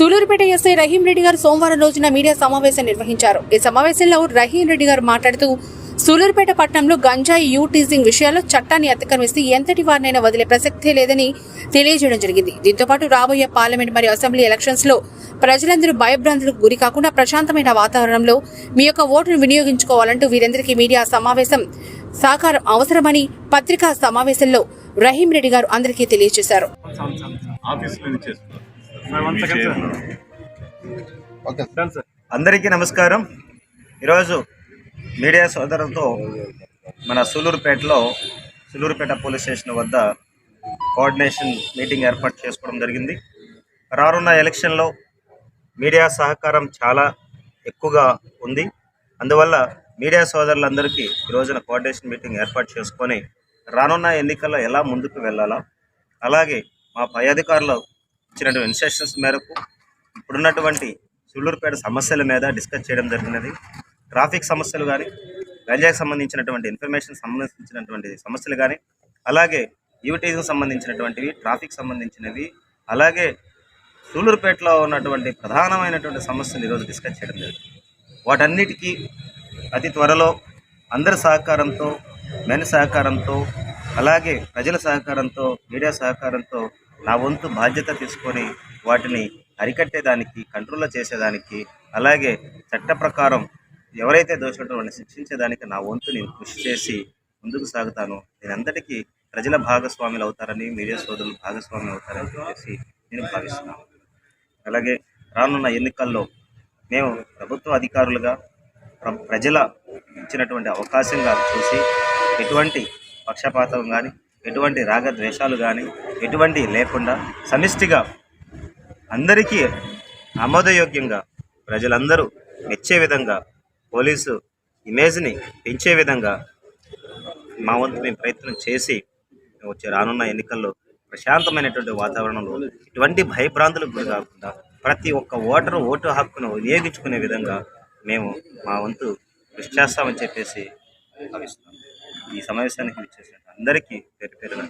Sullurpeta SI Rahim Reddy గారు సోమవారం రోజున మీడియా సమావేశం నిర్వహించారు. ఈ సమావేశంలో రహీం రెడ్డి గారు మాట్లాడుతూ సూలూరుపేట పట్టణంలో గంజాయి యూ టీజింగ్ విషయాల్లో చట్టాన్ని అతిక్రమిస్తే ఎంతటి వారినైనా వదిలే ప్రసక్తే లేదని తెలియజేయడం జరిగింది. దీంతోపాటు రాబోయే పార్లమెంట్ మరియు అసెంబ్లీ ఎలక్షన్స్లో ప్రజలందరూ భయభ్రాంతులకు గురి కాకుండా ప్రశాంతమైన వాతావరణంలో మీ యొక్క ఓటును వినియోగించుకోవాలంటూ వీరందరికీ మీడియా సమావేశం సహకారం అవసరమని పత్రికా సమావేశంలో రహీం రెడ్డి గారు అందరికీ తెలియజేశారు. ఓకే డన్ సార్ అందరికీ నమస్కారం. ఈరోజు మీడియా సోదరులతో మన సూలూరుపేటలో సూలూరుపేట పోలీస్ స్టేషన్ వద్ద కోఆర్డినేషన్ మీటింగ్ ఏర్పాటు చేసుకోవడం జరిగింది. రానున్న ఎలక్షన్లో మీడియా సహకారం చాలా ఎక్కువగా ఉంది. అందువల్ల మీడియా సోదరులందరికీ ఈ రోజున కోఆర్డినేషన్ మీటింగ్ ఏర్పాటు చేసుకొని రానున్న ఎన్నికల్లో ఎలా ముందుకు వెళ్ళాలా? అలాగే మా పై అధికారులు ఇచ్చినటువంటి ఇన్స్ట్రక్షన్స్ మేరకు ఇప్పుడున్నటువంటి సూళ్ళూరుపేట సమస్యల మీద డిస్కస్ చేయడం జరిగినది ట్రాఫిక్ సమస్యలు కానీ గంజాకి సంబంధించినటువంటి ఇన్ఫర్మేషన్ సంబంధించినటువంటి సమస్యలు కానీ అలాగే యూటీకి సంబంధించినటువంటివి ట్రాఫిక్ సంబంధించినవి అలాగే సూళ్ళూరుపేటలో ఉన్నటువంటి ప్రధానమైనటువంటి సమస్యలు ఈరోజు డిస్కస్ చేయడం జరిగింది వాటన్నిటికీ అతి త్వరలో అందరి సహకారంతో మెన్ సహకారంతో అలాగే ప్రజల సహకారంతో మీడియా సహకారంతో నా వంతు బాధ్యత తీసుకొని వాటిని అరికట్టేదానికి కంట్రోల్లో చేసేదానికి అలాగే చట్ట ప్రకారం ఎవరైతే దోషుంటారో వాళ్ళని శిక్షించేదానికి నా వంతు నేను కృషి చేసి ముందుకు సాగుతాను. నేనంతటికీ ప్రజల భాగస్వాములు అవుతారని మీడియా సోదరులు భాగస్వాములు అవుతారని చెప్పేసి నేను భావిస్తున్నాను. అలాగే రానున్న ఎన్నికల్లో మేము ప్రభుత్వ అధికారులుగా ప్ర- ప్రజల ఇచ్చినటువంటి అవకాశంగా చూసి ఎటువంటి పక్షపాతం కానీ ఎటువంటి రాగద్వేషాలు కానీ ఎటువంటి లేకుండా సమిష్టిగా అందరికీ ఆమోదయోగ్యంగా ప్రజలందరూ మెచ్చే విధంగా పోలీసు ఇమేజ్ని పెంచే విధంగా మా వంతు మేము ప్రయత్నం చేసి వచ్చే రానున్న ఎన్నికల్లో ప్రశాంతమైనటువంటి వాతావరణంలో ఎటువంటి భయభ్రాంతులకు గురి కాకుండా ప్రతి ఒక్క ఓటరు ఓటు హక్కును వినియోగించుకునే విధంగా మేము మా వంతు కృషి చేస్తామని చెప్పేసి భావిస్తున్నాం. ఈ సమావేశానికి విచ్చేసిన అందరికీ పేరు పేరున